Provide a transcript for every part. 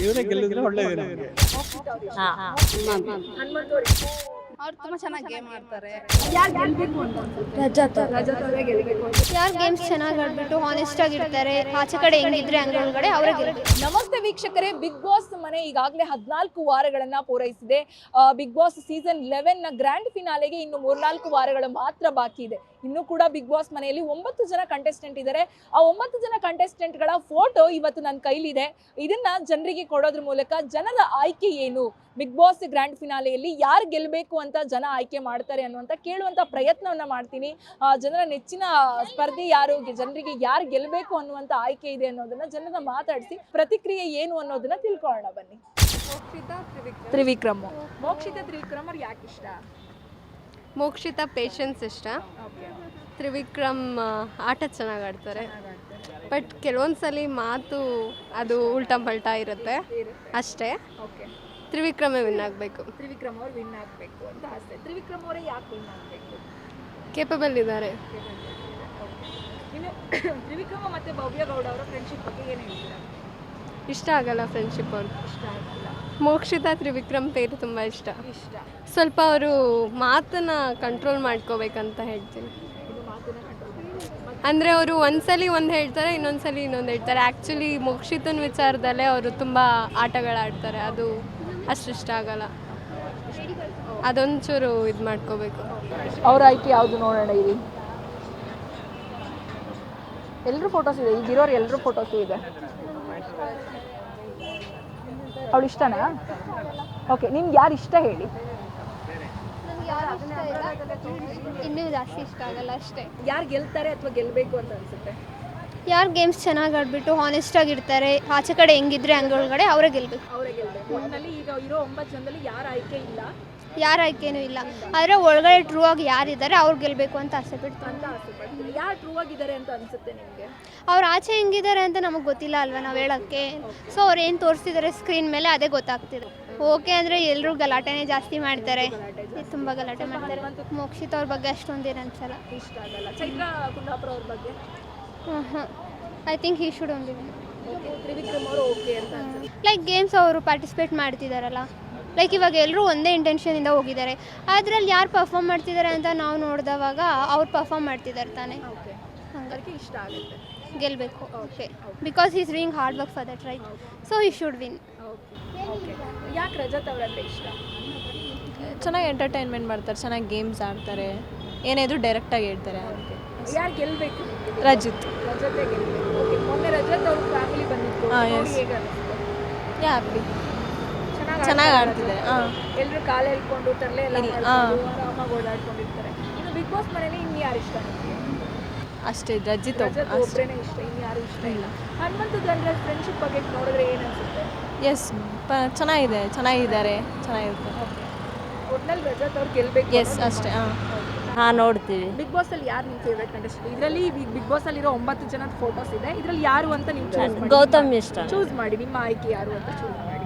ಇವರೇ ಗೆಲ್ಲಿದ್ರೆ ಒಳ್ಳೇದು ನಮಗೆ. ಅವ್ರು ತುಂಬಾ ಚೆನ್ನಾಗಿ ಗೇಮ್ ಆಡ್ತಾರೆ. ಯಾರು ಗೆಲ್ಬೇಕು ಅಂತ? ರಜತ್ ರಜತ್ ಅವರೇ ಗೆಲ್ಬೇಕು ಯಾರು ಗೇಮ್ಸ್ ಚೆನ್ನಾಗಿ ಆಡ್ಬಿಟ್ಟು ಹಾನೆಸ್ಟ್ ಆಗಿರ್ತಾರೆ ಆಚೆ ಕಡೆ ಹೆಂಗಿದ್ರೆ ಒಳಗಡೆ ಅವರೇ ಗೆಲ್ಬೇಕು. ನಮಸ್ತೆ ವೀಕ್ಷಕರೇ ಬಿಗ್ ಬಾಸ್ ಮನೆ ಈಗಾಗಲೇ ಹದಿನಾಲ್ಕು ವಾರಗಳನ್ನ ಪೂರೈಸಿದೆ. ಬಿಗ್ ಬಾಸ್ ಸೀಸನ್ ಲೆವೆನ್ನ ಗ್ರ್ಯಾಂಡ್ ಫಿನಾಲೆಗೆ ಇನ್ನು ಮೂರ್ನಾಲ್ಕು ವಾರಗಳು ಮಾತ್ರ ಬಾಕಿ ಇದೆ. ಇನ್ನು ಕೂಡ ಬಿಗ್ ಬಾಸ್ ಮನೆಯಲ್ಲಿ ಒಂಬತ್ತು ಜನ ಕಂಟೆಸ್ಟೆಂಟ್ ಇದ್ದಾರೆ ಆ ಒಂಬತ್ತು ಜನ ಕಂಟೆಸ್ಟೆಂಟ್ಗಳ ಗಳ ಫೋಟೋ ಇವತ್ತು ನನ್ನ ಕೈಲಿದೆ. ಇದನ್ನ ಜನರಿಗೆ ಕೊಡೋದ್ರ ಮೂಲಕ ಜನರ ಆಯ್ಕೆ ಏನು? ಬಿಗ್ ಬಾಸ್ ಗ್ರ್ಯಾಂಡ್ ಫಿನಾಲೆಯಲ್ಲಿ ಯಾರು ಗೆಲ್ಲಬೇಕು ಅಂತ ಜನ ಆಯ್ಕೆ ಮಾಡ್ತಾರೆ ಅನ್ನುವಂಥ ಕೇಳುವಂಥ ಪ್ರಯತ್ನವನ್ನ ಮಾಡ್ತೀನಿ. ಆ, ಜನರ ನೆಚ್ಚಿನ ಸ್ಪರ್ಧಿ ಯಾರು ಜನರಿಗೆ ಯಾರು ಗೆಲ್ಲಬೇಕು ಅನ್ನುವಂಥ ಆಯ್ಕೆ ಇದೆ ಅನ್ನೋದನ್ನು ಜನರ ಮಾತಾಡಿಸಿ ಪ್ರತಿಕ್ರಿಯೆ ಏನು ಅನ್ನೋದನ್ನು ತಿಳ್ಕೊಳ್ಳೋಣ ಬನ್ನಿ. ತ್ರಿವಿಕ್ರಮ್. ಮೋಕ್ಷಿತ ತ್ರಿವಿಕ್ರಮ್ ಯಾಕೆ ಇಷ್ಟ? ಮೋಕ್ಷಿತ ಪೇಷನ್ಸ್ ಇಷ್ಟ. ತ್ರಿವಿಕ್ರಮ್ ಆಟ ಚೆನ್ನಾಗಿ ಆಡ್ತಾರೆ. ಬಟ್ ಕೆಲವೊಂದ್ಸಲಿ ಮಾತು ಅದು ಉಲ್ಟಾ ಪಲ್ಟಾ ಇರುತ್ತೆ. ಅಷ್ಟೇ. ಓಕೆ. ತ್ರಿವಿಕ್ರಮೇ ವಿನ್ ಆಗಬೇಕು. ತ್ರಿವಿಕ್ರಮ್ ಅವ್ರು ವಿನ್ ಆಗಬೇಕು ಅಂತ ಆಸೆ. ತ್ರಿವಿಕ್ರಮ್ ಅವರೇ ಯಾಕೆ ವಿನ್ ಆಗಬೇಕು? ಕೇಪಬಲ್ ಇದ್ದಾರೆ. ಇನ್ನು ತ್ರಿವಿಕ್ರಮ ಮತ್ತು ಭವ್ಯ ಗೌಡ ಅವರ ಫ್ರೆಂಡ್ಶಿಪ್ ಬಗ್ಗೆ ಏನು ಹೇಳ್ತೀರಾ? ಇಷ್ಟ ಆಗಲ್ಲ ಫ್ರೆಂಡ್ಶಿಪ್ ಅವ್ರು. ಇಷ್ಟ ಆಗಲ್ಲ. ಮೋಕ್ಷಿತ ತ್ರಿವಿಕ್ರಮ್ ಪೇರು ತುಂಬ ಇಷ್ಟ. ಇಷ್ಟ. ಸ್ವಲ್ಪ ಅವರು ಮಾತನ್ನ ಕಂಟ್ರೋಲ್ ಮಾಡ್ಕೋಬೇಕಂತ ಹೇಳ್ತೀನಿ. ಇದು ಮಾತನ್ನ ಕಂಟ್ರೋಲ್ ಅಂದರೆ ಅವರು ಒಂದ್ಸಲಿ ಒಂದು ಹೇಳ್ತಾರೆ ಇನ್ನೊಂದ್ಸಲಿ ಇನ್ನೊಂದು ಹೇಳ್ತಾರೆ. ಆ್ಯಕ್ಚುಲಿ ಮೋಕ್ಷಿತನ ವಿಚಾರದಲ್ಲೇ ಅವರು ತುಂಬ ಆಟಗಳಾಡ್ತಾರೆ. ಅದು ಅಷ್ಟು ಇಷ್ಟ ಆಗಲ್ಲ. ಅದೊಂಚೂರು ಇದು ಮಾಡ್ಕೋಬೇಕು. ಅವ್ರ ಆಯ್ಕೆ ಯಾವುದು ನೋಡೋಣ ಇಲ್ಲಿ ಎಲ್ಲರೂ ಫೋಟೋಸ್ ಇದೆ? ಈಗಿರೋರು ಎಲ್ಲರೂ ಫೋಟೋಸು ಇದೆ. ಅವಳು ಇಷ್ಟನಾ? ಓಕೆ ನಿಮ್ಗೆ ಯಾರು ಇಷ್ಟ ಹೇಳಿ? ಇನ್ನೂ ಜಾಸ್ತಿ ಇಷ್ಟ ಆಗಲ್ಲ ಅಷ್ಟೇ. ಯಾರು ಗೆಲ್ತಾರೆ ಅಥವಾ ಗೆಲ್ಲಬೇಕು ಅಂತ ಅನ್ಸುತ್ತೆ? ಯಾರು ಗೇಮ್ಸ್ ಚೆನ್ನಾಗಿ ಆಡ್ಬಿಟ್ಟು ಹಾನೆಸ್ಟ್ ಆಗಿರ್ತಾರೆ ಆಚೆ ಕಡೆ ಹೆಂಗಿದ್ರೆ ಹಂಗೊಳಗಡೆ ಅವರೇ ಗೆಲ್ಬೇಕು. ಅವರೇ ಗೆಲ್ಲಬೇಕು ಒಟ್ಟಿನಲ್ಲಿ ಈಗ ಇರೋ ಒಂಬತ್ತು ಜನದಲ್ಲಿ ಯಾರ ಆಯ್ಕೆ ಇಲ್ಲ. ಯಾರ ಆಯ್ಕೆನೂ ಇಲ್ಲ. ಆದರೆ ಒಳಗಡೆ ಟ್ರೂ ಆಗಿ ಯಾರಿದ್ದಾರೆ ಅವ್ರು ಗೆಲ್ಲಬೇಕು ಅಂತ ಆಸೆ ಬಿಡ್ತಾರೆ ಅಂತ ಆಸೆ ಪಡ್ತೀನಿ. ಯಾರು ಟ್ರೂ ಆಗಿದ್ದಾರೆ ಅಂತ ಅನ್ಸುತ್ತೆ ನಿಮಗೆ? ಅವ್ರು ಆಚೆ ಹೆಂಗಿದ್ದಾರೆ ಅಂತ ನಮಗೆ ಗೊತ್ತಿಲ್ಲ ಅಲ್ವಾ ನಾವು ಹೇಳೋಕ್ಕೆ? ಸೊ ಅವ್ರು ಏನು ತೋರಿಸ್ತಿದ್ದಾರೆ ಸ್ಕ್ರೀನ್ ಮೇಲೆ ಅದೇ ಗೊತ್ತಾಗ್ತಿದೆ. ಓಕೆ ಅಂದರೆ ಎಲ್ಲರೂ ಗಲಾಟೆನೇ ಜಾಸ್ತಿ ಮಾಡ್ತಾರೆ. ತುಂಬ ಗಲಾಟೆ ಮಾಡ್ತಾರೆ. ಮೋಕ್ಷಿತ್ ಅವ್ರ ಬಗ್ಗೆ ಅಷ್ಟೊಂದೇನು ಅನ್ಸಲ್ಲ ಇಷ್ಟ ಆಗಲ್ಲ. ಚೈತ್ರ ಕುಂದಾಪುರ ಅವ್ರ ಬಗ್ಗೆ? I think he should only okay Trivikram ಅವರು ಓಕೆ ಅಂತ ಅನ್ಸುತ್ತೆ. ಲೈಕ್ ಗೇಮ್ಸ್ ಅವರು ಪಾರ್ಟಿಸಿಪೇಟ್ ಮಾಡ್ತಿದ್ದಾರಲ್ಲ ಲೈಕ್ ಇವಾಗ ಎಲ್ಲರೂ ಒಂದೇ ಇಂಟೆನ್ಷನಿಂದ ಹೋಗಿದ್ದಾರೆ. ಅದ್ರಲ್ಲಿ ಯಾರು ಪರ್ಫಾರ್ಮ್ ಮಾಡ್ತಿದ್ದಾರೆ ಅಂತ ನಾವು ನೋಡಿದವಾಗ ಅವ್ರು ಪರ್ಫಾರ್ಮ್ ಮಾಡ್ತಿದ್ದಾರೆ ತಾನೆ. ಅದಕ್ಕೆ ಇಷ್ಟ ಆಗುತ್ತೆ. ಗೆಲ್ಲಬೇಕು okay because is doing hard work for that right so he should win okay okay ಯಾಕೆ ರಜತ್ ಅವರಂದ್ರೆ ಇಷ್ಟ? ಚೆನ್ನಾಗಿ ಎಂಟರ್ಟೈನ್ಮೆಂಟ್ ಮಾಡ್ತಾರೆ ಚೆನ್ನಾಗಿ ಗೇಮ್ಸ್ ಆಡ್ತಾರೆ. ಏನಿದ್ರು ಡೈರೆಕ್ಟಾಗಿ ಹೇಳ್ತಾರೆ. ಅದಕ್ಕೆ ಯಾರು ಗೆಲ್ಲಬೇಕು ರಜಿತ್. ರಜತೆ ಗೆಲ್ಲಬೇಕು ಓಕೆ ಮೊನ್ನೆ ರಜತ್ ಅವ್ರ ಫ್ಯಾಮಿಲಿ ಬಂದಿತ್ತು. ಹಾ, yes. ಹೇಗೆ ಹ್ಯಾಪಿ ಚೆನ್ನಾಗಿ ಚೆನ್ನಾಗಿ ಆಡ್ತಿದೆ ಹಾಂ. ಎಲ್ಲರೂ ಕಾಲು ಹೇಳ್ಕೊಂಡು ತರಲೆ ಎಲ್ಲ ಇಲ್ಲ, ಮಾಡ್ಕೊಂಡು ಆರಾಮಾಗಿ ಓಡಾಡ್ಕೊಂಡಿರ್ತಾರೆ ಇನ್ನು ಬಿಗ್ ಬಾಸ್ ಮನೇಲಿ ಇನ್ನು ಯಾರು ಇಷ್ಟ ನಿಮಗೆ? ಅಷ್ಟೇ ರಜಿತ್ ರಜತ್ ಅಷ್ಟೇ. ಒಬ್ಬರೇನೆ ಇಷ್ಟ ಇನ್ನು ಯಾರು ಇಷ್ಟ ಇಲ್ಲ. ಹನುಮಂತ ಗಂಡ್ರ ಫ್ರೆಂಡ್ಶಿಪ್ ಬಗ್ಗೆ ನೋಡಿದ್ರೆ ಏನು ಅನ್ಸುತ್ತೆ? ಎಸ್ ಪ ಚೆನ್ನಾಗಿದೆ ಚೆನ್ನಾಗಿದ್ದಾರೆ ಚೆನ್ನಾಗಿರುತ್ತೆ. ಒಟ್ನಲ್ಲಿ ರಜತ್ ಅವ್ರು ಗೆಲ್ಬೇಕು ಎಸ್ ಅಷ್ಟೇ ಹಾಂ. ಹಾಂ ನೋಡ್ತೀವಿ. ಬಿಗ್ ಬಾಸ್ ಅಲ್ಲಿ ಯಾರು ನಿಮ್ಮ ಫೇವರೇಟ್ ಕಂಟೆಸ್ಟೆಂಟ್ ಇದರಲ್ಲಿ ಬಿಗ್ ಬಾಸ್ ಅಲ್ಲಿರೋ ಒಂಬತ್ತು ಜನದ ಫೋಟೋಸ್ ಇದೆ. ಇದರಲ್ಲಿ ಯಾರು ಅಂತ ನೀವು ಚೂಸ್ ಮಾಡಿ. ಗೌತಮ್ ಇಷ್ಟ. ಚೂಸ್ ಮಾಡಿ ನಿಮ್ಮ ಆಯ್ಕೆ ಯಾರು ಅಂತ ಚೂಸ್ ಮಾಡಿ.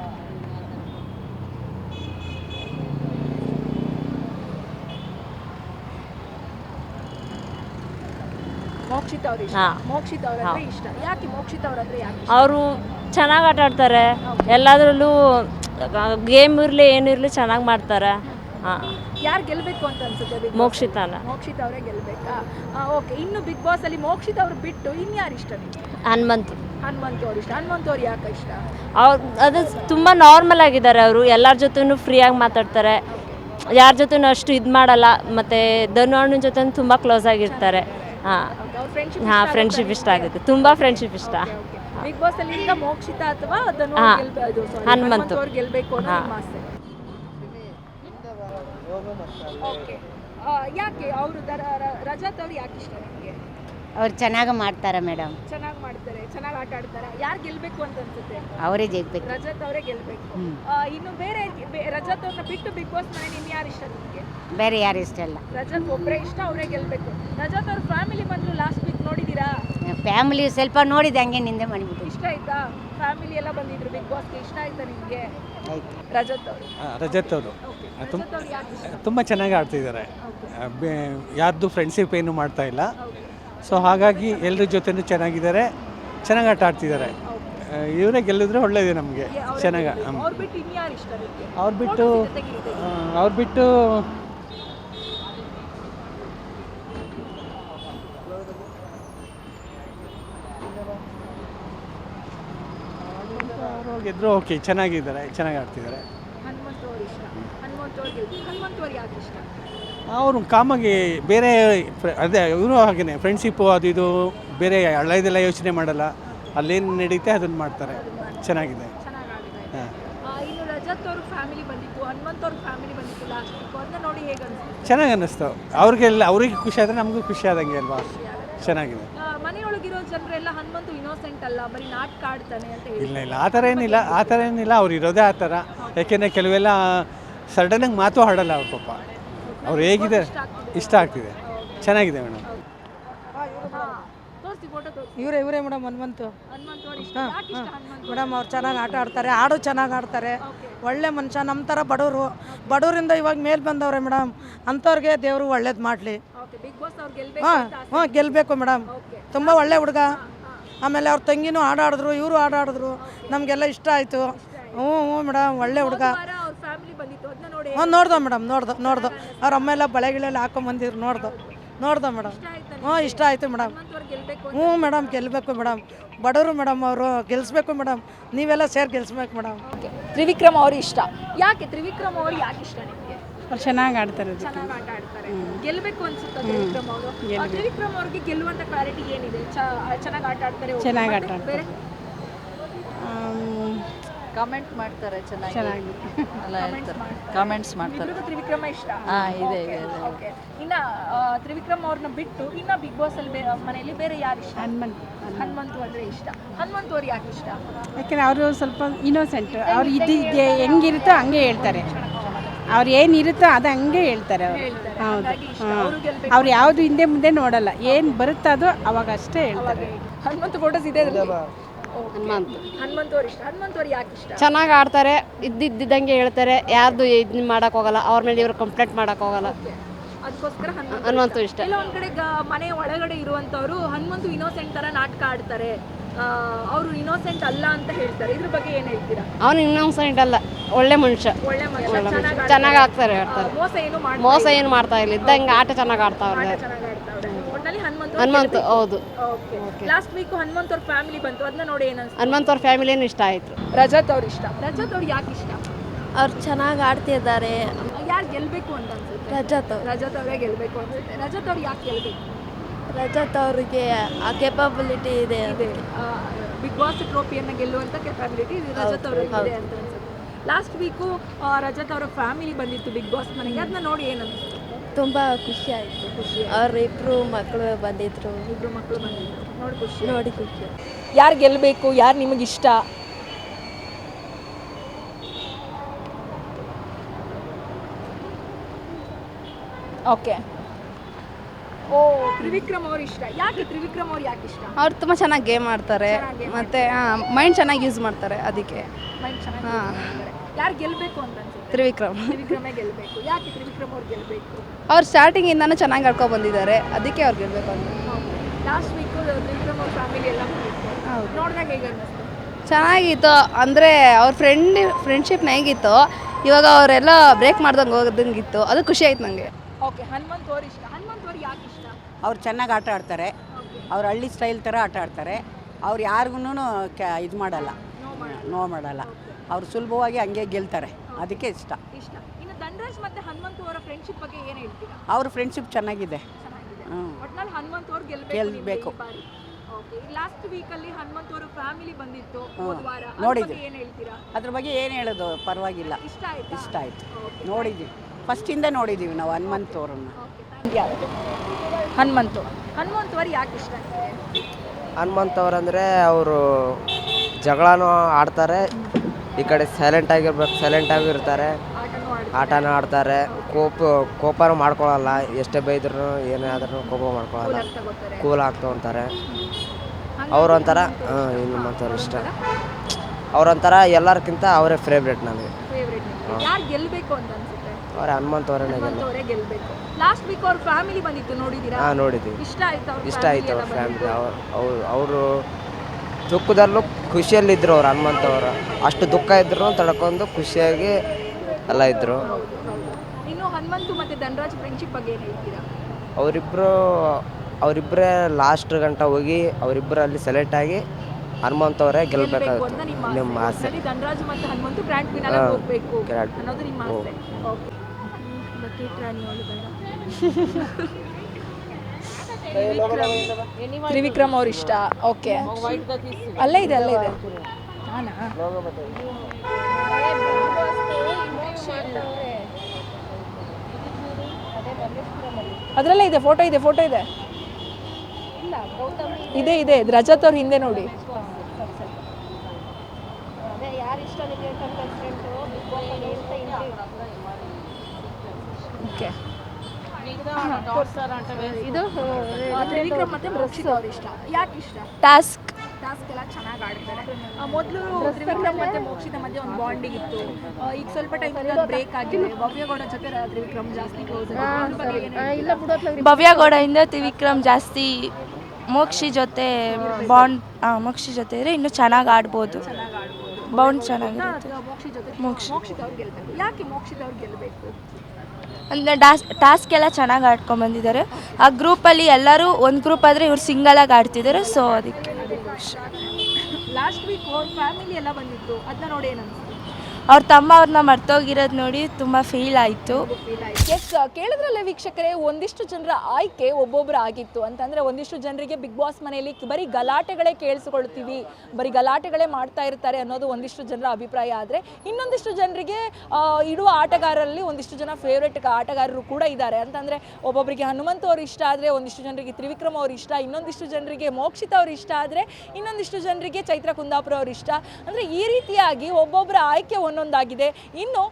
ಮೋಕ್ಷಿತ್ ಅವ್ರ ಇಷ್ಟ. ಹಾ. ಮೋಕ್ಷಿತ್ ಅವ್ರಂದ್ರೆ ಇಷ್ಟ. ಯಾಕೆ ಮೋಕ್ಷಿತ್ ಅವ್ರಂದ್ರೆ ಯಾಕೆ ಇಷ್ಟ? ಅವರು ಚೆನ್ನಾಗಿ ಆಟ ಆಡ್ತಾರೆ ಎಲ್ಲದರಲ್ಲೂ ಗೇಮ್ ಇರಲಿ ಏನಿರಲಿ ಚೆನ್ನಾಗಿ ಮಾಡ್ತಾರೆ. ಹಾಂ. ಯಾರು ಗೆಲ್ಬೇಕು ಅಂತ ಅನ್ಸುತ್ತೆ ಬಿಗ್ ಮೋಕ್ಷಿತಾನ? ಮೋಕ್ಷಿತ್ ಅವರೇ ಗೆಲ್ಬೇಕಾ? ಓಕೆ ಇನ್ನು ಬಿಗ್ ಬಾಸ್ ಅಲ್ಲಿ ಮೋಕ್ಷಿತ ಅವ್ರು ಬಿಟ್ಟು ಇನ್ಯಾರು ಇಷ್ಟ ನಿಮ್ಗೆ? ಹನುಮಂತ್. ಹನುಮಂತ್ ಅವ್ರು ಇಷ್ಟ. ಹನುಮಂತ್ ಅವ್ರು ಯಾಕೆ ಇಷ್ಟ? ಅವ್ರು ಅದು ತುಂಬ ನಾರ್ಮಲ್ ಆಗಿದ್ದಾರೆ ಅವರು. ಎಲ್ಲರ ಜೊತೆನೂ ಫ್ರೀಯಾಗಿ ಮಾತಾಡ್ತಾರೆ. ಯಾರ ಜೊತೆನೂ ಅಷ್ಟು ಇದು ಮಾಡಲ್ಲ. ಮತ್ತು ಧನು ಅಣ್ಣನ ಜೊತೆ ತುಂಬ ಕ್ಲೋಸ್ ಆಗಿರ್ತಾರೆ. ಹಾಂ. ಅವ್ರ ಫ್ರೆಂಡ್ಶಿಪ್ ಹಾಂ ಫ್ರೆಂಡ್ಶಿಪ್ ಇಷ್ಟ ಆಗುತ್ತೆ. ತುಂಬ ಫ್ರೆಂಡ್ಶಿಪ್ ಇಷ್ಟ. ಬಿಗ್ ಬಾಸ್ ಅಲ್ಲಿ ಈಗ ಮೋಕ್ಷಿತ ಅಥವಾ ಹಾ. ಗೆಲ್ಬೇಕು sorry, ಹನುಮಂತು. ಹನುಮಂತ್ ಅವ್ರು ಗೆಲ್ಬೇಕು ಅನ್ನೋ ಹಾ. ನಿಮ್ಮ ಆಸೆ. ಓಕೆ ಯಾಕೆ ಅವರು ರಜತ್ ಅವ್ರು ಯಾಕೆ ಇಷ್ಟ ನಿಮಗೆ? ಅವ್ರು ಚೆನ್ನಾಗಿ ಮಾಡ್ತಾರೆ ಮೇಡಮ್. ಚೆನ್ನಾಗಿ ಮಾಡ್ತಾರೆ ಚೆನ್ನಾಗಿ ಆಟ ಆಡ್ತಾರೆ. ಯಾರು ಗೆಲ್ಬೇಕು ಅಂತ ಅನ್ಸುತ್ತೆ? ಅವರೇ ಗೆಲ್ಬೇಕು. ರಜತ್ ಅವರೇ ಗೆಲ್ಬೇಕು. ಆ, ಇನ್ನು ಬೇರೆ ಬೇ- ರಜತ್ ಅವ್ರನ್ನ ಬಿಟ್ಟು ಬಿಗ್ ಬಾಸ್ ಮನೆ ಇನ್ನು ಯಾರು ಇಷ್ಟ ನಿಮಗೆ? ಬೇರೆ ಯಾರು ಇಷ್ಟ ಇಲ್ಲ. ರಜತ್ ಒಬ್ಬರೇ ಇಷ್ಟ ಅವರೇ ಗೆಲ್ಬೇಕು. ರಜತ್ ಅವ್ರ ಫ್ಯಾಮಿಲಿ ಬಂದ್ರು ಲಾಸ್ಟ್ ವೀಕ್ ನೋಡಿದೀರಾ? ಫ್ಯಾಮಿಲಿ ಸ್ವಲ್ಪ ನೋಡಿದೆ ಹಂಗೆ ನಿಂದೆ ಮಾಡಿಬಿಟ್ಟು. ಇಷ್ಟ ಆಯ್ತಾ? ಫ್ಯಾಮಿಲಿ ಎಲ್ಲ ಬಂದಿದ್ರು ಬಿಗ್ ಬಾಸ್ಗೆ ಇಷ್ಟ ಆಯ್ತಾ ನಿಮಗೆ? ರಜತ್ ಅವರು. ರಜತ್ ಅವರು. ತುಂಬ ಚೆನ್ನಾಗಿ ಆಡ್ತಿದ್ದಾರೆ. ಯಾರ್ದು ಫ್ರೆಂಡ್ಶಿಪ್ ಏನು ಮಾಡ್ತಾ ಇಲ್ಲ. ಸೊ ಹಾಗಾಗಿ ಎಲ್ಲರ ಜೊತೆನೂ ಚೆನ್ನಾಗಿದ್ದಾರೆ. ಚೆನ್ನಾಗಿ ಆಟ ಆಡ್ತಿದ್ದಾರೆ. ಇವರೇ ಗೆಲ್ಲಿದ್ರೆ ಒಳ್ಳೇದು ನಮಗೆ. ಚೆನ್ನಾಗಿ ಅವ್ರು ಬಿಟ್ಟು ಅವ್ರು ಬಿಟ್ಟು ಗೆದ್ರು ಓಕೆ ಚೆನ್ನಾಗಿದ್ದಾರೆ ಚೆನ್ನಾಗಿ ಆಡ್ತಿದ್ದಾರೆ. ಹನುಮಂತ ಅವ್ರು ಇಷ್ಟ. ಹನುಮಂತ ಅವ್ರು ಗೆಲ್ಬೇಕು ಹನುಮಂತ ಅವ್ರು ಯಾಕೆ ಇಷ್ಟ? ಅವರು ಕಾಮಾಗಿ ಬೇರೆ ಫ್ರ- ಅದೇ ಇವರು ಹಾಗೇನೆ ಫ್ರೆಂಡ್ಶಿಪ್ಪು ಅದು ಇದು ಬೇರೆ ಹಳೆಯದೆಲ್ಲ ಯೋಚನೆ ಮಾಡಲ್ಲ. ಅಲ್ಲೇನು ನಡೀತೆ ಅದನ್ನು ಮಾಡ್ತಾರೆ. ಚೆನ್ನಾಗಿದೆ. ಚೆನ್ನಾಗಿ ಆಡ್ತಾ ಹಾಂ. ಆ, ಇನ್ನು ರಜತ್ ಅವ್ರ ಫ್ಯಾಮಿಲಿ ಬಂದಿತ್ತು ಹನುಮಂತ ಅವ್ರ ಫ್ಯಾಮಿಲಿ ಬಂದಿತ್ತು ಲಾಸ್ಟ್ ವೀಕ್ ಅದನ್ನ ನೋಡಿ ಹೇಗೆ ಅನಿಸ್ತು ಚೆನ್ನಾಗಿ ಅನ್ನಿಸ್ತು ಅವ್ರಿಗೆಲ್ಲ ಅವ್ರಿಗೆ ಖುಷಿ ಆದರೆ ನಮಗೂ ಖುಷಿ ಆದಂಗೆ ಅಲ್ವಾ? ಚೆನ್ನಾಗಿದೆ. ಮನೆಯೊಳಗಿರೋ ಜನರೆಲ್ಲ ಹನುಮಂತು ಇನ್ನೋಸೆಂಟ್ ಅಲ್ಲ ಬರೀ ನಾಟಕ ಆಡ್ತಾನೆ ಅಂತ ಹೇಳಿ. ಇಲ್ಲ ಇಲ್ಲ ಆ ಥರ ಏನಿಲ್ಲ ಆ ಥರ ಏನಿಲ್ಲ ಅವ್ರು ಇರೋದೇ ಆ ಥರ. ಯಾಕೆಂದರೆ ಕೆಲವೆಲ್ಲ ಸಡನ್ನಾಗಿ ಮಾತು ಆಡಲ್ಲ ಅವ್ರ ಪಾಪ. ಅವ್ರು ಹೇಗಿದೆ? ಇಷ್ಟ ಆಗ್ತಿದೆ. ಚೆನ್ನಾಗಿದೆ ಮೇಡಮ್. ಫೋಟೋ ತೋರಿಸಿ ಇವರೇ ಇವರೇ ಮೇಡಮ್ ಹನುಮಂತು. ಹನುಮಂತ ಅವ್ರು ಇಷ್ಟ. ಹಾಂ ಯಾಕೆ ಇಷ್ಟ ಹನುಮಂತ? ಮೇಡಮ್ ಅವ್ರು ಚೆನ್ನಾಗಿ ಆಟ ಆಡ್ತಾರೆ ಆಡು ಚೆನ್ನಾಗಿ ಆಡ್ತಾರೆ. ಒಳ್ಳೆ ಮನುಷ್ಯ ನಮ್ಮ ಥರ ಬಡವರು. ಬಡವರಿಂದ ಇವಾಗ ಮೇಲೆ ಬಂದವ್ರೆ ಮೇಡಮ್. ಅಂಥವ್ರಿಗೆ ದೇವರು ಒಳ್ಳೇದು ಮಾಡಲಿ. ಓಕೆ ಬಿಗ್ ಬಾಸ್ ಅವ್ರು ಗೆಲ್ಬೇಕು ಹಾಂ ಅಂತ. ಹಾಂ ಗೆಲ್ಲಬೇಕು ಮೇಡಮ್. ತುಂಬ ಒಳ್ಳೆ ಹುಡುಗ. ಆಮೇಲೆ ಅವ್ರ ತಂಗಿನೂ ಆಡಾಡಿದ್ರು ಇವರು ಆಡಾಡಿದ್ರು ನಮಗೆಲ್ಲ ಇಷ್ಟ ಆಯಿತು. ಹ್ಞೂ ಹ್ಞೂ ಮೇಡಮ್ ಒಳ್ಳೆ ಹುಡುಗ. ವಾರ ಅವ್ರ ಫ್ಯಾಮಿಲಿ ಬಂದಿತ್ತು. ಅದನ್ನ ನೋಡಿ ಹ್ಞೂ ನೋಡ್ದೋ ಮೇಡಮ್ ನೋಡ್ದು ನೋಡ್ದು. ಅವ್ರ ಅಮ್ಮ ಎಲ್ಲ ಬಳೆಗಳೆಲ್ಲ ಹಾಕೊಂಬಂದಿದ್ರು ನೋಡ್ದು. ನೋಡ್ದೋ ಮೇಡಮ್. ಹ್ಞೂ ಇಷ್ಟ ಆಯಿತು ಮೇಡಮ್. ಹ್ಞೂ ಮೇಡಮ್ ಗೆಲ್ಲಬೇಕು ಮೇಡಮ್. ಬಡವರು ಮೇಡಮ್ ಅವರು ಗೆಲ್ಲಿಸ್ಬೇಕು ಮೇಡಮ್. ನೀವೆಲ್ಲ ಸೇರಿ ಗೆಲ್ಲಿಸ್ಬೇಕು ಮೇಡಮ್. ತ್ರಿವಿಕ್ರಮ್ ಅವ್ರು ಇಷ್ಟ. ಯಾಕೆ ತ್ರಿವಿಕ್ರಮ್ ಅವ್ರು ಯಾಕೆ ಇಷ್ಟ ನಿಮಗೆ? ಅವ್ರು ಚೆನ್ನಾಗಿ ಆಡ್ತಾರೆ ಚೆನ್ನಾಗಿ ಆಟ ಆಡ್ತಾರೆ. ಗೆಲ್ಬೇಕು ಅನ್ಸುತ್ತೆ ತ್ರಿವಿಕ್ರಮ್ ಅವರು? ತ್ರಿವಿಕ್ರಮ್ ಅವ್ರಿಗೆ ಗೆಲ್ಲುವಂಥ ಕ್ವಾಲಿಟಿ ಏನಿದೆ? ಚೆನ್ನಾಗಿ ಆಟ ಆಡ್ತಾರೆ okay. ಆಟ ಬೇರೆ? ಕಾಮೆಂಟ್ ಮಾಡ್ತಾರೆ ಚೆನ್ನಾಗಿ. ಚೆನ್ನಾಗಿ. ಎಲ್ಲ ಹೇಳ್ತಾರೆ. ಕಾಮೆಂಟ್ಸ್ ಮಾಡ್ತಾರೆ. ತ್ರಿವಿಕ್ರಮ ಇಷ್ಟ? ಹಾಂ ಇದೆ ಇದೆ ಇದೆ. ಓಕೆ ಇನ್ನ ಆ, ತ್ರಿವಿಕ್ರಮ್ ಅವ್ರನ್ನ ಬಿಟ್ಟು ಇನ್ನ ಬಿಗ್ ಬಾಸ್ ಅಲ್ಲಿ ಬೇ- ಮನೆಯಲ್ಲಿ ಬೇರೆ ಯಾರು ಇಷ್ಟ? ಹನುಮಂತ್. ಹನುಮಂತು ಅಂದ್ರೆ ಇಷ್ಟ. ಹನುಮಂತು ಅವ್ರು ಯಾಕೆ ಇಷ್ಟ? ಯಾಕೆಂದ್ರೆ ಅವರು ಸ್ವಲ್ಪ ಇನ್ನೋಸೆಂಟ್ ಅವ್ರು ಇದ್ದಿದ್ದೆ ಹೆಂಗಿರುತ್ತೋ ಹಂಗೆ ಹೇಳ್ತಾರೆ. ಅವ್ರು ಏನಿರುತ್ತೋ ಅದು ಹಂಗೆ ಹೇಳ್ತಾರೆ ಅವರು. ಹೌದು. ಹಾಗಾಗಿ ಇಷ್ಟ. ಹಾಂ. ಅವ್ರು ಗೆಲ್ಬೇಕು ಅವ್ರು ಯಾವುದು ಹಿಂದೆ ಮುಂದೆ ನೋಡಲ್ಲ. ಏನು ಬರುತ್ತೋ ಅದು ಅವಾಗ ಅಷ್ಟೇ ಹೇಳ್ತಾರೆ. ಹನುಮಂತ್ ಫೋಟೋಸ್ ಇದೆ ಹನುಮಂತ್. ಹನುಮಂತು ಅವ್ರು ಇಷ್ಟ. ಹನುಮಂತು ಅವ್ರು ಯಾಕೆ ಇಷ್ಟ? ಚೆನ್ನಾಗಿ ಆಡ್ತಾರೆ ಇದ್ದಿದ್ದಂಗೆ ಹೇಳ್ತಾರೆ ಯಾರ್ದು ಇದನ್ನ ಮಾಡಕ್ ಹೋಗಲ್ಲ ಅವ್ರ ಮೇಲೆ ಇವ್ರು ಕಂಪ್ಲೇಂಟ್ ಮಾಡಕ್ ಹೋಗಲ್ಲ. ಅದಕ್ಕೋಸ್ಕರ ಹನುಮಂತು ಹನುಮಂತು ಇಷ್ಟ. ಇಲ್ಲ ಒಂದ್ ಕಡೆ ಗ- ಮನೆ ಒಳಗಡೆ ಇರುವಂತವ್ರು ಹನುಮಂತು ಇನೋಸೆಂಟ್ ತರ ನಾಟಕ ಆಡ್ತಾರೆ. ಅವರು ಇನೋಸೆಂಟ್ ಅಲ್ಲ ಅಂತ ಹೇಳ್ತಾರೆ. ಇದ್ರ ಬಗ್ಗೆ ಏನ್ ಹೇಳ್ತೀರಾ? ಅವ್ನು ಇನ್ನೊಂದು ಅಲ್ಲ. ಒಳ್ಳೆ ಮನುಷ್ಯ. ಒಳ್ಳೆ ಮನುಷ್ಯ. ಚೆನ್ನಾಗಿ ಚೆನ್ನಾಗಿ ಆಗ್ತಾರೆ ಆಡ್ತಾರೆ ಮೋಸ ಏನು ಮಾಡಿ ಮೋಸ ಏನು ಮಾಡ್ತಾ ಇಲ್ಲ. ಇದ್ದಂಗೆ ಆಟ ಚೆನ್ನಾಗಿ ಆಡ್ತಾವ್ರೆ ಚೆನ್ನಾಗಿ ಹನುಮಂತು ಹೌದು. ಲಾಸ್ಟ್ ವೀಕ್ ಹನುಮಂತ್ ಅವ್ರ ಫ್ಯಾಮಿಲಿ ಬಂತು. ಅದನ್ನ ನೋಡಿ ಏನನ್ಸ್ತು ಹನುಮಂತ್ ಅವ್ರ ಫ್ಯಾಮಿಲಿನೂ ಇಷ್ಟ ಆಯ್ತು. ರಜತ್ ಅವ್ರ ಇಷ್ಟ. ರಜತ್ ಅವ್ರು ಯಾಕೆ ಇಷ್ಟ? ಅವ್ರು ಚೆನ್ನಾಗಿ ಆಡ್ತಿದ್ದಾರೆ. ಯಾರು ಗೆಲ್ಬೇಕು ಅಂತ ಅನ್ಸುತ್ತೆ? ರಜತ್ ರಜತ್ ಅವರೇ ಗೆಲ್ಬೇಕು ಅನ್ಸುತ್ತೆ. ರಜತ್ ಅವ್ರು ಯಾಕೆ ಗೆಲ್ಬೇಕು? ರಜತ್ ಅವ್ರಿಗೆ ಆ ಕೆಪಬಿಲಿಟಿ ಇದೆ ಇದೆ. ಬಿಗ್ ಬಾಸ್ ಟ್ರೋಫಿಯನ್ನ ಗೆಲ್ಲುವಂತ ಕೆಪಾಬಿಲಿಟಿ ರಜತ್ ಅವ್ರಿಗೆ ಇದೆ ಅಂತ ಅನ್ಸುತ್ತೆ. ಲಾಸ್ಟ್ ವೀಕು ರಜತ್ ಅವರ ಫ್ಯಾಮಿಲಿ ಬಂದಿತ್ತು ಬಿಗ್ ಬಾಸ್ ಮನೆಗೆ. ಅದನ್ನ ನೋಡಿ ಏನನ್ಸುತ್ತೆ ತುಂಬ ಖುಷಿ ಆಯಿತು ಖುಷಿ. ಅವ್ರಿಬ್ರು ಮಕ್ಕಳು ಬಂದಿದ್ರು. ಇಬ್ರು ಮಕ್ಕಳು ಬಂದಿದ್ರು. ನೋಡಿ ಖುಷಿ. ನೋಡಿ ಖುಷಿ. ಯಾರು ಗೆಲ್ಲಬೇಕು ಯಾರು ನಿಮಗಿಷ್ಟ? ಓಕೆ. ಓ ತ್ರಿವಿಕ್ರಮ್ ಅವ್ರು ಇಷ್ಟ. ಯಾಕೆ ತ್ರಿವಿಕ್ರಮ್ ಅವ್ರು ಯಾಕೆ ಇಷ್ಟ? ಅವ್ರು ತುಂಬ ಚೆನ್ನಾಗಿ ಗೇಮ್ ಆಡ್ತಾರೆ. ಮತ್ತೆ ಮೈಂಡ್ ಚೆನ್ನಾಗಿ ಯೂಸ್ ಮಾಡ್ತಾರೆ ಅದಕ್ಕೆ. ಮೈಂಡ್ ಚೆನ್ನಾಗಿ ಹಾ. ಯಾರು ಗೆಲ್ಲಬೇಕು ಅಂತ ಅನ್ಸುತ್ತೆ? ತ್ರಿವಿಕ್ರಮ್. ತ್ರಿವಿಕ್ರಮೇ ಗೆಲ್ಲಬೇಕು ಯಾಕೆ ತ್ರಿವಿಕ್ರಮ್ ಅವ್ರು ಗೆಲ್ಲಬೇಕು ಅವ್ರು ಸ್ಟಾರ್ಟಿಂಗಿಂದನೂ ಚೆನ್ನಾಗಿ ಆಡ್ಕೊ ಬಂದಿದ್ದಾರೆ. ಅದಕ್ಕೆ ಅವ್ರು ಗೆಲ್ಬೇಕು ಅಂತ. ಲಾಸ್ಟ್ ವೀಕು ತ್ರಿವಿಕ್ರಮ್ ಅವ್ರ ಫ್ಯಾಮಿಲಿ ಎಲ್ಲ ಬಂದಿತ್ತು. ಹೌದು. ನೋಡಿದಾಗ ಹೇಗೆ ಅನ್ನಿಸ್ತು? ಚೆನ್ನಾಗಿತ್ತು. ಅಂದರೆ ಅವ್ರ ಫ್ರೆಂಡ್ ಫ್ರೆಂಡ್ಶಿಪ್ ಹೇಗಿತ್ತು ಇವಾಗ ಅವರೆಲ್ಲ ಬ್ರೇಕ್ ಮಾಡ್ದಂಗೆ ಹೋದಂಗಿತ್ತು. ಅದು ಖುಷಿ ಆಯ್ತು ನನಗೆ ಓಕೆ ಹನುಮಂತ್ ಅವ್ರು ಇಷ್ಟ. ಹನುಮಂತ್ ಅವ್ರು ಯಾಕೆ ಇಷ್ಟ? ಅವ್ರು ಚೆನ್ನಾಗಿ ಆಟ ಆಡ್ತಾರೆ. ಅವ್ರ ಹಳ್ಳಿ ಸ್ಟೈಲ್ ಥರ ಆಟ ಆಡ್ತಾರೆ. ಅವ್ರು ಯಾರಿಗೂ ಕ್ಯಾ ಇದು ಮಾಡಲ್ಲ. ನೋ ಮಾಡಲ್ಲ. ಅವ್ರು ಸುಲಭವಾಗಿ ಹಂಗೆ ಗೆಲ್ತಾರೆ. ಅದಕ್ಕೆ ಇಷ್ಟ. ಇಷ್ಟ. ಇನ್ನು ಧನರಾಜ್ ಮತ್ತೆ ಹನುಮಂತು ಅವರ ಫ್ರೆಂಡ್ಶಿಪ್ ಬಗ್ಗೆ ಏನು ಹೇಳ್ತೀರಾ? ಅವ್ರ ಫ್ರೆಂಡ್ಶಿಪ್ ಚೆನ್ನಾಗಿದೆ. ಒಟ್ನಲ್ಲಿ ಹನುಮಂತ್ ಅವ್ರು ಗೆಲ್ಬೇಕು ಗೆಲ್ಬೇಕು. ಓಕೆ ಲಾಸ್ಟ್ ವೀಕ್ ಅಲ್ಲಿ ಹನುಮಂತ್ ಅವರ ಫ್ಯಾಮಿಲಿ ಬಂದಿತ್ತು ಹೋದ ವಾರ. ಅದ್ರ ನೋಡಿದ್ವಿ. ಬಗ್ಗೆ ಏನು ಹೇಳ್ತೀರಾ? ಅದ್ರ ಬಗ್ಗೆ ಏನು ಹೇಳೋದು ಪರವಾಗಿಲ್ಲ. ಇಷ್ಟ ಆಯ್ತು? ಇಷ್ಟ ಆಯಿತು. ನೋಡಿದ್ದೀವಿ ಫಸ್ಟಿಂದ ನೋಡಿದ್ದೀವಿ ನಾವು ಹನುಮಂತ್ ಅವರನ್ನು. ಹನುಮಂತು. ಹನುಮಂತ್ ಅವ್ರು ಯಾಕೆ ಇಷ್ಟ? ಹನುಮಂತ್ ಅವರಂದರೆ ಅವರು ಜಗಳನೂ ಆಡ್ತಾರೆ. ಈ ಕಡೆ ಸೈಲೆಂಟ್ ಆಗಿರ್ಬೇಕು ಸೈಲೆಂಟ್ ಆಗಿರ್ತಾರೆ ಇರ್ತಾರೆ. ಆಟನೂ ಆಡ್ತಾರೆ. ಕೋಪ ಕೋಪನೂ ಮಾಡ್ಕೊಳ್ಳಲ್ಲ ಎಷ್ಟೇ ಬೈದ್ರು ಏನೇ ಆದ್ರೂ ಕೋಪ ಮಾಡ್ಕೊಳ್ಳಲ್ಲ ಕೂಲ್ ತಗೋತಾರೆ ಅಂತಾರೆ ಆಗ್ತವಂತಾರೆ ಅವ್ರು ಒಂಥರ ಹಾಂ ಹನುಮಂತ್ ಅವ್ರು ಇಷ್ಟ. ಅವ್ರೊಂಥರ? ಎಲ್ಲರಿಗಿಂತ ಅವರೇ ಫೇವ್ರೇಟ್ ನನಗೆ ಅವ್ರ ಹನುಮಂತ್ ಅವರೇ ಗೆಲ್ಬೇಕು. ಲಾಸ್ಟ್ ವೀಕ್ ಅವ್ರ ಫ್ಯಾಮಿಲಿ ಬಂದಿತ್ತು ನೋಡಿದೀರಾ ಹಾಂ ನೋಡಿದ್ದೀವಿ. ಇಷ್ಟ ಆಯ್ತು ಅವ್ರ ಇಷ್ಟ ಆಯ್ತು ಅವ್ರ ಫ್ಯಾಮಿಲಿ? ಅವ್ರು ಅವರು ದುಃಖದಲ್ಲೂ ಖುಷಿಯಲ್ಲಿದ್ದರು ಅವ್ರು ಹನುಮಂತವರು ಅಷ್ಟು ದುಃಖ ಇದ್ರು ತಡ್ಕೊಂಡು ಖುಷಿಯಾಗಿ ಎಲ್ಲ ಇದ್ದರು ಇನ್ನು ಹನುಮಂತು ಮತ್ತೆ ಧನರಾಜ್ ಫ್ರೆಂಡ್ಶಿಪ್ ಬಗ್ಗೆ ಏನು ಹೇಳ್ತೀರಾ? ಅವರಿಬ್ಬರು ಅವರಿಬ್ಬರೇ ಲಾಸ್ಟ್ ಗಂಟ ಹೋಗಿ ಅವರಿಬ್ಬರು ಅಲ್ಲಿ ಸೆಲೆಕ್ಟ್ ಆಗಿ ಹನುಮಂತ ಅವರೇ ಗೆಲ್ಲಬೇಕಾಗುತ್ತೆ ನಿಮ್ಮ ಆಸೆ? ಸರಿ ಧನರಾಜ್ ಮತ್ತೆ ಹನುಮಂತು ಗ್ರ್ಯಾಂಡ್ ಫಿನಾಲ್ ಹಾ, ಹೋಗ್ಬೇಕು ಅನ್ನೋದು ನಿಮ್ಮ ಆಸೆ. ಓಕೆ. ತ್ರಿವಿಕ್ರಮ್. ಅವ್ರ ಇಷ್ಟ. ಓಕೆ. ಅಲ್ಲೇ ಇದೆ ಅಲ್ಲೇ ಇದೆ. ಅದರಲ್ಲೇ ಇದೆ, ಫೋಟೋ ಇದೆ ಫೋಟೋ ಇದೆ. ಇದೆ ಇದೆ. ರಜತ್ ಅವ್ರ ಹಿಂದೆ ನೋಡಿ. ಓಕೆ. ಇದು ತ್ರಿವಿಕ್ರಮ್ ಮತ್ತೆ ಮೋಕ್ಷಿತ್ ಅವ್ರ ಇಷ್ಟ. ಯಾಕೆ ಇಷ್ಟ? ಟಾಸ್ಕ್ ಟಾಸ್ಕ್ ಎಲ್ಲ ಚೆನ್ನಾಗಿ ಆಡ್ತಾರೆ. ಮೊದಲು ತ್ರಿವಿಕ್ರಮ್ ಮತ್ತೆ ಮೋಕ್ಷಿತ ಮಧ್ಯೆ ಒಂದು ಬಾಂಡಿಂಗ್ ಇತ್ತು. ಈಗ ಸ್ವಲ್ಪ ಟೈಮ್ ಬ್ರೇಕ್ ಆಗಿದೆ. ಭವ್ಯಗೌಡ ಜೊತೆ ತ್ರಿವಿಕ್ರಮ್ ಜಾಸ್ತಿ ಕ್ಲೋಸ್ ಭವ್ಯಗೌಡದಿಂದ ತ್ರಿವಿಕ್ರಮ್? ಜಾಸ್ತಿ ಮೋಕ್ಷಿ ಜೊತೆ ಬಾಂಡ್ ಮೋಕ್ಷಿ ಜೊತೆ ಇದ್ರೆ ಇನ್ನೂ ಚೆನ್ನಾಗಿ ಆಡ್ಬೋದು. ಬಾಂಡ್ ಚೆನ್ನಾಗಿರುತ್ತೆ ಮೋಕ್ಷಿ ಜೊತೆ ಮೋಕ್ಷ. ಮೋಕ್ಷಿತ್ ಅವ್ರು ಗೆಲ್ಬೇಕು. ಯಾಕೆ ಮೋಕ್ಷಿತ ಅವ್ರು ಗೆಲ್ಲಬೇಕು ಡಾಸ್ ಟಾಸ್ಕ್ ಎಲ್ಲ ಚೆನ್ನಾಗಿ ಆಡ್ಕೊಂಡು ಬಂದಿದ್ದಾರೆ. ಆ ಗ್ರೂಪಲ್ಲಿ ಎಲ್ಲರೂ ಒಂದು ಗ್ರೂಪ್ ಆದರೆ ಇವ್ರು ಸಿಂಗಲಾಗಿ ಆಡ್ತಿದ್ದಾರೆ ಸೊ ಅದಕ್ಕೆ. ಲಾಸ್ಟ್ ವೀಕ್ ಅವ್ರ ಫ್ಯಾಮಿಲಿ ಎಲ್ಲ ಬಂದಿತ್ತು ಅದನ್ನ ನೋಡಿ ಏನನ್ಸ್ತು ಅವ್ರ ತಮ್ಮ ಅವ್ರನ್ನ ಮರ್ತೋಗಿರೋದು ನೋಡಿ ತುಂಬ ಫೀಲ್ ಆಯಿತು. ಎಸ್ ಕೇಳಿದ್ರಲ್ಲೇ ವೀಕ್ಷಕರೇ, ಒಂದಿಷ್ಟು ಜನರ ಆಯ್ಕೆ ಒಬ್ಬೊಬ್ಬರು ಆಗಿತ್ತು. ಅಂತಂದರೆ ಒಂದಿಷ್ಟು ಜನರಿಗೆ ಬಿಗ್ ಬಾಸ್ ಮನೆಯಲ್ಲಿ ಬರೀ ಗಲಾಟೆಗಳೇ ಕೇಳಿಸ್ಕೊಳ್ತೀವಿ, ಬರೀ ಗಲಾಟೆಗಳೇ ಮಾಡ್ತಾ ಇರ್ತಾರೆ ಅನ್ನೋದು ಒಂದಿಷ್ಟು ಜನರ ಅಭಿಪ್ರಾಯ ಆದರೆ, ಇನ್ನೊಂದಿಷ್ಟು ಜನರಿಗೆ ಇಡುವ ಆಟಗಾರರಲ್ಲಿ ಒಂದಿಷ್ಟು ಜನ ಫೇವ್ರೆಟ್ ಆಟಗಾರರು ಕೂಡ ಇದ್ದಾರೆ. ಅಂತಂದರೆ ಒಬ್ಬೊಬ್ಬರಿಗೆ ಹನುಮಂತ ಅವ್ರು ಇಷ್ಟ ಆದರೆ ಒಂದಿಷ್ಟು ಜನರಿಗೆ ತ್ರಿವಿಕ್ರಮ ಅವ್ರು ಇಷ್ಟ, ಇನ್ನೊಂದಿಷ್ಟು ಜನರಿಗೆ ಮೋಕ್ಷಿತ ಅವ್ರು ಇಷ್ಟ ಆದರೆ ಇನ್ನೊಂದಿಷ್ಟು ಜನರಿಗೆ ಚೈತ್ರ ಕುಂದಾಪುರ ಅವ್ರು ಇಷ್ಟ. ಅಂದರೆ ಈ ರೀತಿಯಾಗಿ ಒಬ್ಬೊಬ್ಬರ ಆಯ್ಕೆ ಒಂದೊಂದಾಗಿದೆ ಇನ್ನು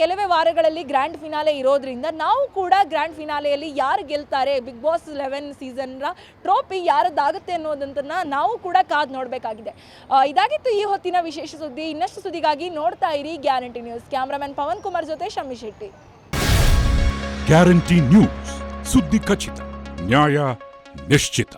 ಕೆಲವೇ ವಾರಗಳಲ್ಲಿ ಗ್ರ್ಯಾಂಡ್ ಫಿನಾಲೆ ಇರೋದ್ರಿಂದ ನಾವು ಕೂಡ ಗ್ರ್ಯಾಂಡ್ ಫಿನಾಲೆಯಲ್ಲಿ ಯಾರು ಗೆಲ್ತಾರೆ? ಬಿಗ್ ಬಾಸ್ ಲೆವೆನ್ ಸೀಸನ್ನ ಟ್ರೋಫಿ ಯಾರದ್ದಾಗುತ್ತೆ ಅನ್ನೋದಂತನ್ನ ನಾವು ಕೂಡ ಕಾದು ನೋಡಬೇಕಾಗಿದೆ. ಇದಾಗಿತ್ತು ಈ ಹೊತ್ತಿನ ವಿಶೇಷ ಸುದ್ದಿ. ಇನ್ನಷ್ಟು ಸುದ್ದಿಗಾಗಿ ನೋಡ್ತಾ ಇರಿ guarantee news. Cameraman Pavan Kumar ಜೊತೆ ಶಮಿ ಶೆಟ್ಟಿ. Guarantee news. ಸುದ್ದಿ ಖಚಿತ, ನ್ಯಾಯ ನಿಶ್ಚಿತ.